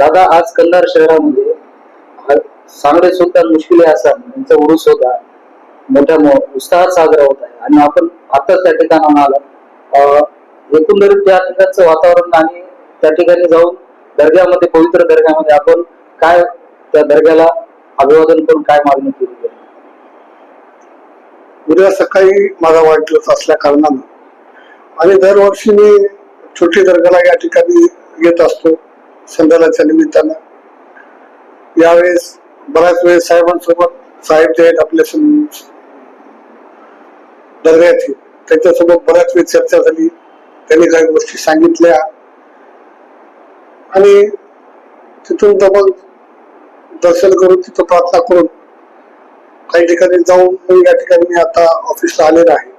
दादा आज कंधार शहरामध्ये सांगडे सुलतान मुश्किल हसन यांचा उरुस होता मोठ्या उत्साहात साजरा होत आहे. आणि आपण आताच त्या ठिकाणाहून आला. एकंदरीत त्या ठिकाणचं वातावरण आणि त्या ठिकाणी जाऊन दर्ग्यामध्ये पवित्र दर्ग्यामध्ये आपण काय त्या दर्ग्याला अभिवादन करून काय मागणी केली उद्या सकाळी माझा वाटलंच असल्या कारणानं. आणि दरवर्षी मी छोटी दर्गाला या ठिकाणी येत असतो. संध्याकाळच्या निमित्तानं. यावेळेस बऱ्याच वेळेस साहेबांसोबत साहेब जे आहेत आपल्या दर्ग्याचे त्यांच्यासोबत बऱ्याच वेळ चर्चा झाली. त्यांनी काही गोष्टी सांगितल्या. आणि तिथून दमन दर्शन करून तिथं प्रार्थना करून काही ठिकाणी जाऊन मग या ठिकाणी मी आता ऑफिसला आलेला आहे.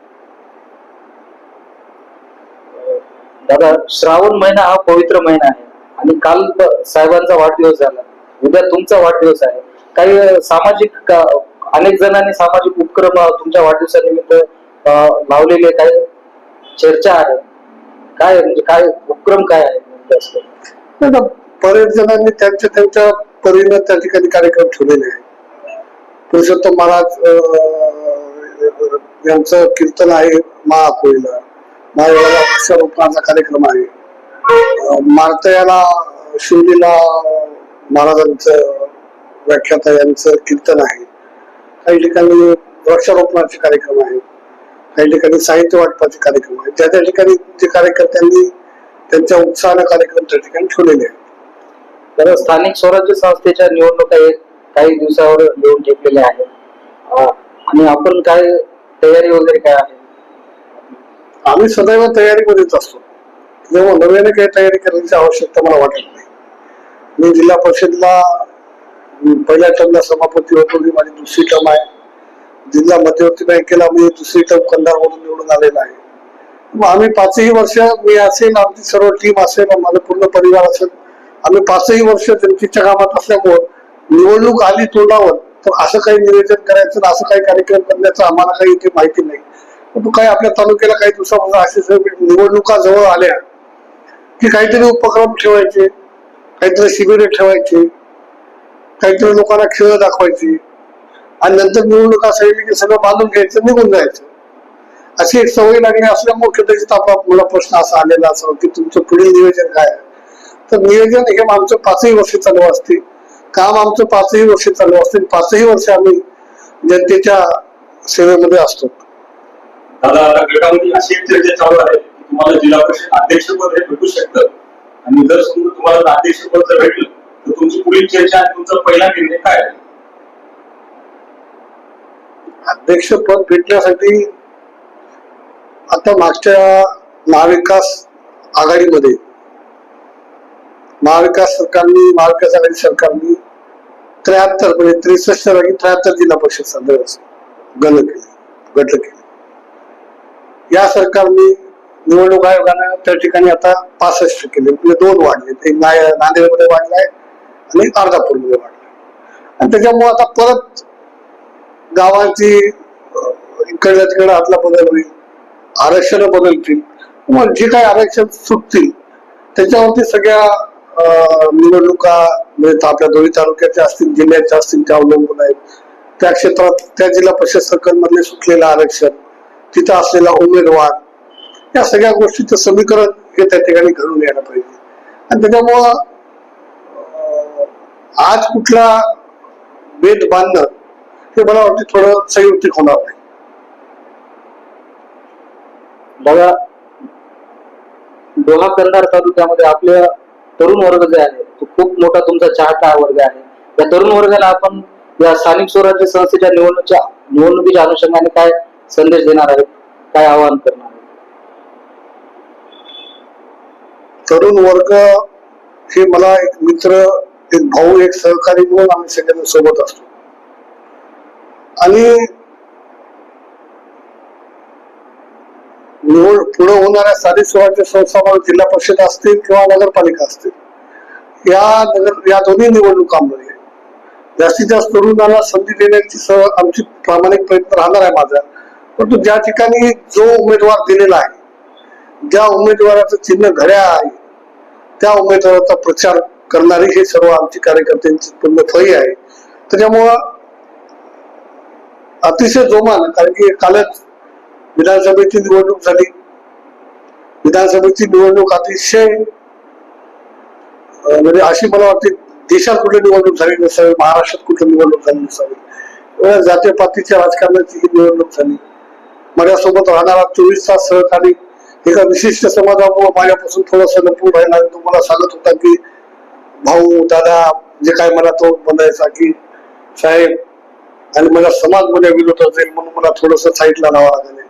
दादा श्रावण महिना हा पवित्र महिना आहे. आणि काल साहेबांचा वाढदिवस झाला. उद्या तुमचा वाढदिवस आहे. काही सामाजिक का- अनेक जणांनी सामाजिक उपक्रम तुमच्या वाढदिवसानिमित्त लावलेले काही चर्चा आहे. काय म्हणजे काय उपक्रम काय आहे? नाही ना, बरेच जणांनी त्यांच्या त्यांच्या परीनं त्या ठिकाणी कार्यक्रम ठेवलेले आहे पुरुषोत्तम महाराज यांचं कीर्तन आहे महाकोळीला. महादेवाला वृक्षारोपणाचा कार्यक्रम आहे. मारतयाला शिवलीला महाराजांचं व्याख्याता यांचं कीर्तन आहे. काही ठिकाणी वृक्षारोपणाचे कार्यक्रम आहे काही ठिकाणी साहित्य वाटपाचे कार्यक्रम आहे ज्या त्या ठिकाणी जे कार्यकर्त्यांनी त्यांच्या उत्साहानं कार्यक्रम त्या ठिकाणी ठेवलेले आहेत. तर स्थानिक स्वराज्य संस्थेच्या निवडणुका काही दिवसावर येऊन टेकलेल्या आहेत. आणि आपण काय तयारी वगैरे काय आहे? आम्ही सदैव तयारीमध्येच असतो. तेव्हा नव्याने काही तयारी करण्याची आवश्यकता मला वाटत नाही. मी जिल्हा परिषदला अं, पहिल्या टर्मला सभापती होतो ही माझी दुसरी टर्म आहे. जिल्हा मध्यवर्ती बँकेला मी दुसरी टर्म कंधारवरून निवडून आलेला आहे. मग आम्ही पाचही वर्ष मी असेल आमची सर्व टीम असेल माझा पूर्ण परिवार असेल आम्ही पाचही वर्ष जनतेच्या कामात असल्यामुळं निवडणूक आली तोंडावर तर असं काही नियोजन करायचं असं काही कार्यक्रम करण्याचं आम्हाला काही इथे माहिती नाही. पण काही आपल्या तालुक्याला काही दिवसापासून असे सर्व निवडणुका जवळ आल्या. की काहीतरी उपक्रम ठेवायचे काहीतरी शिबिरे ठेवायचे काहीतरी लोकांना खेळ दाखवायची. आणि नंतर निवडणुका सांगितली की सगळं बांधून घ्यायचं निघून जायचं. अशी एक सवय लागली असल्यामुळे कदाचित आपला मला प्रश्न असा आलेला असावा की तुमचं पुढील नियोजन काय तर नियोजन हे आमचं पाचही वर्ष चालू असते. काम आमचं पाचही वर्ष चालू असते. पाचही वर्ष आम्ही जनतेच्या सेवेमध्ये असतो. दादा आता गटामध्ये अशी एक चर्चा चालू आहे. तुम्हाला जिल्हा परिषद अध्यक्षपद हे भेटू शकतं. आणि जर समजा तुम्हाला अध्यक्षपद जर भेटलं तर तुमची पुढील चर्चा आणि तुमचा पहिला निर्णय काय अध्यक्षपद भेटण्यासाठी आता मागच्या महाविकास आघाडीमध्ये महाविकास सरकारने महाविकास आघाडी सरकारने त्र्याहत्तर म्हणजे त्रेसष्ट जागी त्र्याहत्तर जिल्हा परिषद सदस्य गण केले गट केले. या सरकारने निवडणूक आयोगानं त्या ठिकाणी आता पासष्ट केले. म्हणजे दोन वाढले. एक नांदेडमध्ये वाढलाय आणि अर्धापूरमध्ये वाढलाय आणि त्याच्यामुळे आता परत गावांची इकडल्या तिकडे आतला बदल होईल. आरक्षण बदलतील. मग जे काही आरक्षण सुटतील त्याच्यावरती सगळ्या अं, निवडणुका म्हणजे आपल्या दोन्ही तालुक्याच्या असतील जिल्ह्याच्या असतील त्या अवलंबून आहेत. त्या क्षेत्रात त्या जिल्हा परिषद सर्कल मधले सुटलेलं आरक्षण तिथं असलेला उमेदवार या सगळ्या गोष्टीचं समीकरण हे त्या ठिकाणी घडून यायला पाहिजे. आणि त्याच्यामुळं आज कुठला भेद बांधणं हे मला वाटतं थोडं संयुक्तिक होणार नाही. बघा दोहा कंधार तालुक्यामध्ये आपल्या तरुण वर्ग जे आहे तो खूप मोठा तुमचा चाहता वर्ग आहे. या तरुण वर्गाला आपण या स्थानिक स्वराज्य संस्थेच्या निवडणुकीच्या निवडणुकीच्या अनुषंगाने काय संदेश देणार आहेत? काय आवाहन करणार आहेत तरुण वर्ग हे मला एक मित्र एक भाऊ एक सहकारी म्हणून आम्ही सगळ्यांना सोबत असतो. आणि निवड पुढे होणाऱ्या स्थानिक स्वराज्य संस्थांमध्ये जिल्हा परिषद असतील किंवा नगरपालिका असतील या नगर या दोन्ही निवडणुकांमध्ये जास्तीत जास्त तरुणांना संधी देण्याची सह आमची प्रामाणिक प्रयत्न राहणार आहे माझा. परंतु ज्या ठिकाणी जो उमेदवार दिलेला आहे ज्या उमेदवाराचं चिन्ह घड्या आहे त्या उमेदवाराचा प्रचार करणारी हे सर्व आमचे कार्यकर्त्यांची पूर्ण फळी आहे. त्याच्यामुळं अतिशय जोमान कारण की कालच विधानसभेची निवडणूक झाली. विधानसभेची निवडणूक अतिशय म्हणजे अशी मला वाटते देशात कुठली निवडणूक झाली नसावी महाराष्ट्रात कुठली निवडणूक झाली नसावी. एवढ्या जातीयपातीच्या राजकारणाची ही निवडणूक झाली. माझ्यासोबत राहणारा चोवीस तास सहकारी एका विशिष्ट समाजामुळे माझ्यापासून थोडस लपून राहिला तो मला सांगत होता की भाऊ दादा जे काय मला तो म्हणायचा की साहेब आणि मला समाजमध्ये विरोध असेल म्हणून मला थोडस साईडला लावा लागले.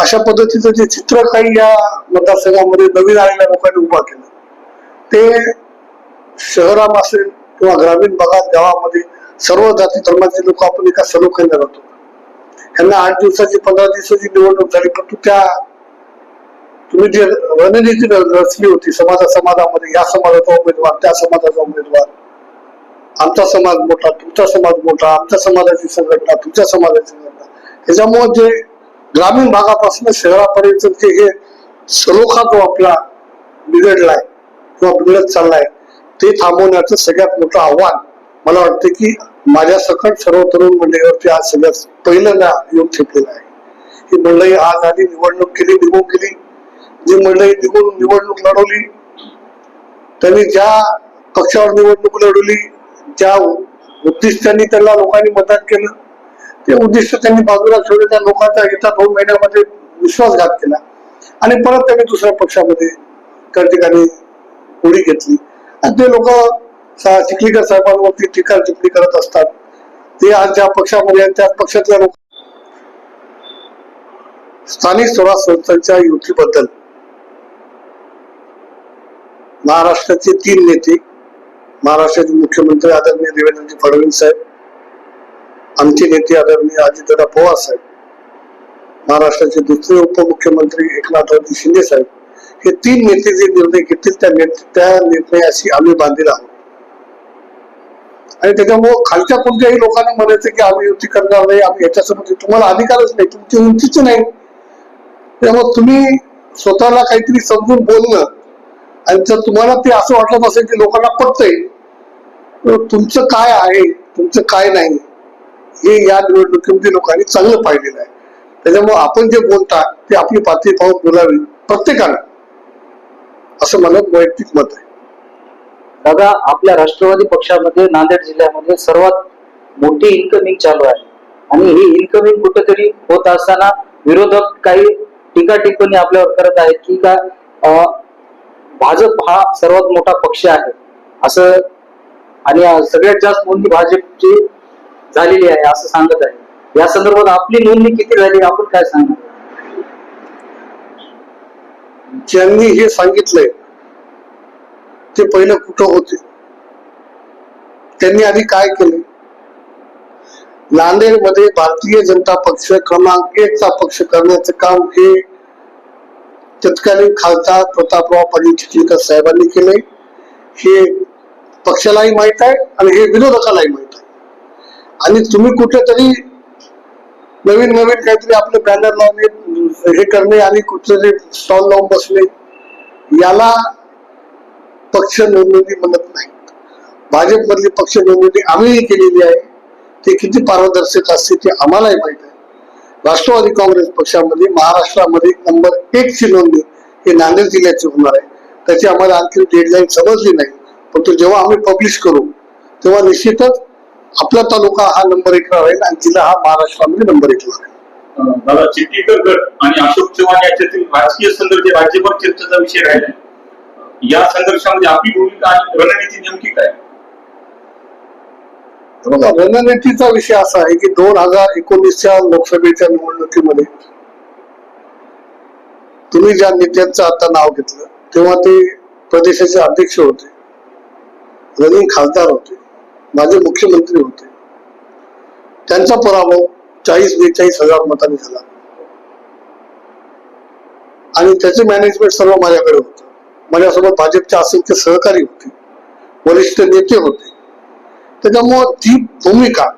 अशा पद्धतीचं जे चित्र काही या मतदारसंघामध्ये नवीन आलेल्या लोकांनी उभा केलं. ते शहरात असेल किंवा ग्रामीण भागात गावामध्ये सर्व जाती धर्माचे लोक आपण एका सलोख्याने राहतो. यांना आठ दिवसाची पंधरा दिवसाची निवडणूक झाली परंतु त्या तुम्ही जे रणनीती रचली होती समाजा समाजामध्ये या समाजाचा उमेदवार त्या समाजाचा उमेदवार आमचा समाज मोठा तुमचा समाज मोठा आमच्या समाजाची संघटना तुमच्या समाजाची संघटना ह्याच्यामुळे जे ग्रामीण भागापासून शहरापर्यंत जे हे सलोखा जो आपला बिघडलाय किंवा बिघडत चाललाय ते थांबवण्याचं सगळ्यात मोठं आव्हान मला वाटतं की माझ्या सकट सर्व तरुण मंडळीवरती आज सगळ्यात पहिल्यांदा योग ठेपलेला आहे. ही मंडळी आज आधी निवडणूक केली निघून गेली जी मंडळी निघून निवडणूक लढवली त्यांनी ज्या पक्षावर निवडणूक लढवली ज्या उद्दिष्टांनी त्यांना लोकांनी मतदान केलं. ते उद्दिष्ट त्यांनी बाजूला ठेवले त्या लोकांचा येत्या दोन महिन्यामध्ये विश्वासघात केला. आणि परत त्यांनी दुसऱ्या पक्षामध्ये त्या ठिकाणी उडी घेतली. आणि ते लोक चिखलीकर साहेबांवरती टीका टिप्पणी करत असतात. ते आज ज्या पक्षामध्ये त्या त्याच पक्षातल्या लोक स्थानिक स्वराज संस्थांच्या युतीबद्दल महाराष्ट्राचे तीन नेते महाराष्ट्राचे मुख्यमंत्री आदरणीय देवेंद्रजी फडणवीस साहेब आमचे नेते आदरणीय अजितदादा पवार साहेब महाराष्ट्राचे दुसरे उपमुख्यमंत्री एकनाथरावजी शिंदे साहेब हे तीन नेते जे निर्णय घेतील त्या त्या निर्णयाशी आम्ही बांधील आहोत. आणि त्याच्यामुळं खालच्या कोणत्याही लोकांना म्हणायचं की आम्ही युती करणार नाही आम्ही याच्यासोबत तुम्हाला अधिकारच नाही तुमची उंचीच नाही. त्यामुळे तुम्ही स्वतःला काहीतरी समजून बोलणं आणि जर तुम्हाला ते असं वाटत असेल की लोकांना पटतंय तर तुमचं काय आहे तुमचं काय नाही हे या निवडणुकीमध्ये लोकांनी चांगलं पाहिलेलं आहे. त्याच्यामुळे आपण जे बोलता ते आपली पातळी पाहून बोलावी प्रत्येकानं. असं मला वैयक्तिक मत आहे. दादा आपल्या राष्ट्रवादी पक्षामध्ये नांदेड जिल्ह्यामध्ये सर्वात मोठी इन्कमिंग चालू आहे. आणि ही इन्कमिंग कुठेतरी होत असताना विरोधक काही टीका टिप्पणी आपल्यावर करत आहेत की का भाजप हा सर्वात मोठा पक्ष आहे. असं आणि सगळ्यात जास्त नोंदणी भाजपची झालेली आहे असं सांगत आहे. या संदर्भात आपली नोंदणी किती झाली आपण काय सांगणार? ज्यांनी हे सांगितलंय ते पहिलं कुठं होते? त्यांनी आधी काय केले? नांदेडमध्ये भारतीय जनता पक्ष क्रमांक एकचा पक्ष करण्याचं काम हे तत्कालीन खासदार प्रतापराव पाटील चिखलीकर साहेबांनी केले हे पक्षालाही माहीत आहे आणि हे विरोधकालाही माहीत आहे. आणि तुम्ही कुठेतरी नवीन नवीन काहीतरी आपले बॅनर लावणे हे करणे आणि कुठले स्टॉल लावून बसणे याला पक्ष नोंदणी म्हणत नाही. भाजपमधली पक्ष नोंदणी आम्हीही केलेली आहे. ते किती पारदर्शक असते ते आम्हालाही माहीत आहे. राष्ट्रवादी काँग्रेस पक्षामध्ये महाराष्ट्रामध्ये नंबर एक ची नोंदणी ही नांदेड जिल्ह्याची होणार आहे. त्याची आम्हाला आणखी डेडलाईन समजली नाही. पण तो जेव्हा आम्ही पब्लिश करू तेव्हा निश्चितच आपला तालुका हा नंबर एक राहील आणि जिल्हा हा महाराष्ट्रामध्ये नंबर एक राहील. दादा चिखलीकर गट आणि अशोक चव्हाण याच्यातील राजकीय संदर्भ राज्यभर चर्चेचा विषय राहिला या संघर्षामध्ये आपली भूमिका आणि रणनीती नेमकी काय? बघा रणनीतीचा विषय असा आहे की दोन हजार एकोणीसच्या लोकसभेच्या निवडणुकीमध्ये तुम्ही ज्या नेत्यांचं आता नाव घेतलं तेव्हा ते प्रदेशाचे अध्यक्ष होते रनिंग खासदार होते माझे मुख्यमंत्री होते. त्यांचा पराभव चाळीस बेचाळीस हजार मतांनी झाला. आणि त्याचे मॅनेजमेंट सर्व माझ्याकडे होतं. माझ्यासोबत भाजपचे असंख्य सहकारी होते वरिष्ठ नेते होते. त्याच्यामुळं ती भूमिका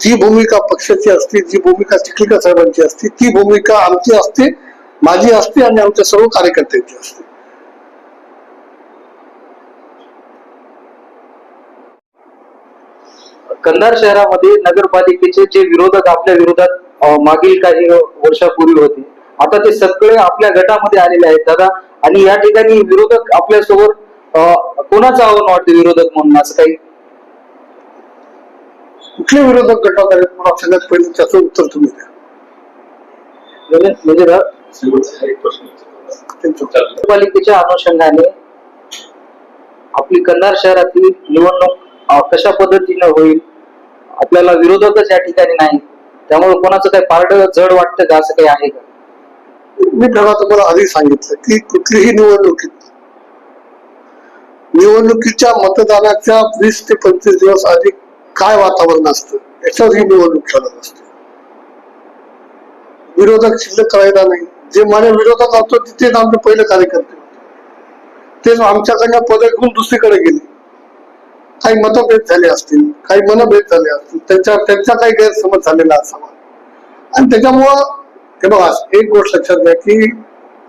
जी भूमिका पक्षाची असते जी भूमिका चिखलीकर साहेबांची असते ती भूमिका आमची असते माझी असते आणि आमच्या सर्व कार्यकर्त्यांची असते. कंधार शहरामध्ये नगरपालिकेचे जे विरोधक आपल्या विरोधात मागील काही वर्षापूर्वी होते. आता ते सगळे आपल्या गटामध्ये आलेले आहेत दादा. आणि या ठिकाणी विरोधक आपल्यासोबत अं, कोणाचं आव्हान वाटतं विरोधक म्हणून असं काही? कुठले विरोधक गटात आहेत मला सगळ्यात पहिले त्याचं उत्तर तुम्ही द्या. म्हणजे- म्हणजे. नगरपालिकेच्या अनुषंगाने आपली कंधार शहरातील निवडणूक कशा पद्धतीने होईल आपल्याला विरोधकच या ठिकाणी नाही त्यामुळे कोणाचं काही पारड जड वाटतं का असं काही आहे का? मी त्याला तुम्हाला आधी सांगितलं की कुठलीही निवडणुकीत निवडणुकीच्या मतदानाच्या वीस ते पंचवीस दिवस आधी काय वातावरण असतं? याच्यावर ही निवडणूक खेळत असते. विरोधक शिल्लक करायला नाही. जे माझ्या विरोधात असतो तिथेच आमचे पहिले कार्यकर्ते होते. तेच आमच्याकडनं पद घेऊन दुसरीकडे गेले. काही मतभेद झाले असतील काही मनभेद झाले असतील त्यांच्या त्यांचा काही गैरसमज झालेला असावा. आणि त्याच्यामुळं हे बघा एक गोष्ट लक्षात घ्या की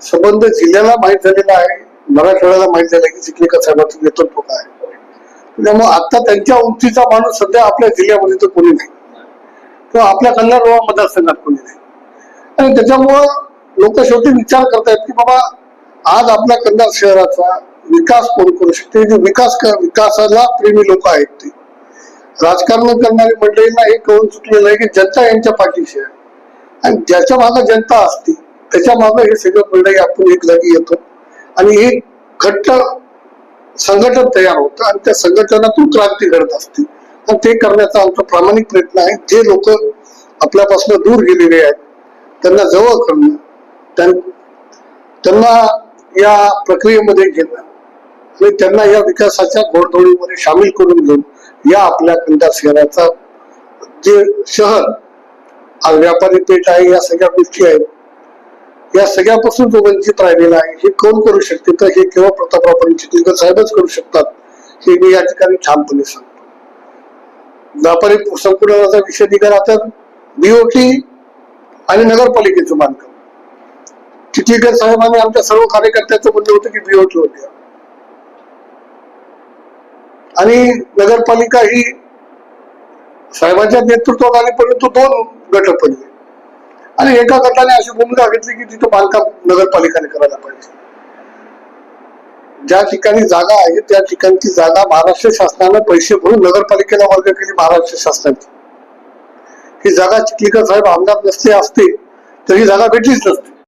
संबंध जिल्ह्याला माहीत झालेला आहे मराठवाड्याला माहीत झालं की चिखलेकर साहेबांचं नेतृत्व काय आहे. त्यामुळे आता त्यांच्या उंचीचा माणूस सध्या आपल्या जिल्ह्यामध्ये तर कोणी नाही. किंवा आपल्या कल्याण मतदारसंघात कोणी नाही. आणि त्याच्यामुळं लोक शेवटी विचार करतायत की बाबा आज आपल्या कल्याण शहराचा विकास कोण करू शकते? जे विकास विकासाला प्रेमी लोक आहेत ते. राजकारण करणारी मंडळींना हे कळून चुकलेलं आहे की जनता यांच्या पाठीशी आहे. आणि ज्याच्या मागे जनता असते त्याच्यामागे हे सगळं मंडळी आपण एक जागी येतो. आणि एक घट्ट संघटन तयार होतं आणि त्या संघटनातून क्रांती घडत असते. आणि ते करण्याचा आमचा प्रामाणिक प्रयत्न आहे. जे लोक आपल्यापासून दूर गेलेले आहेत त्यांना जवळ करणं त्यां- त्यांना या प्रक्रियेमध्ये घेणं आणि त्यांना या विकासाच्या घोडदौडीमध्ये सामील करून घेऊन या आपल्या कंधार शहराचा जे शहर आज व्यापारी पेठ आहे या सगळ्या गोष्टी आहेत या सगळ्यापासून जो वंचित राहिलेला आहे हे कोण करू शकते? तर हे केवळ प्रतापराव पाटील साहेबच करू शकतात. हे मी या ठिकाणी ठामपणे सांगतो. व्यापारी संकुलनाचा विषय निघाला तर बीओटी आणि नगरपालिकेचं बांधकाम. चिखलीकर साहेबांनी आमच्या सर्व कार्यकर्त्यांचं म्हणलं होतं की बीओटी होती आणि नगरपालिका ही साहेबांच्या नेतृत्वात आली परंतु दोन गट पडले आणि एका गटाने अशी भूमिका घेतली की तिथं बांधकाम नगरपालिकेने करायला पाहिजे. ज्या ठिकाणी जागा आहे त्या ठिकाणची जागा महाराष्ट्र शासनानं पैसे भरून नगरपालिकेला वर्ग केली महाराष्ट्र शासनाची ही जागा चिखलीकर साहेब आमदार नसते असते तर ही जागा भेटलीच नसते.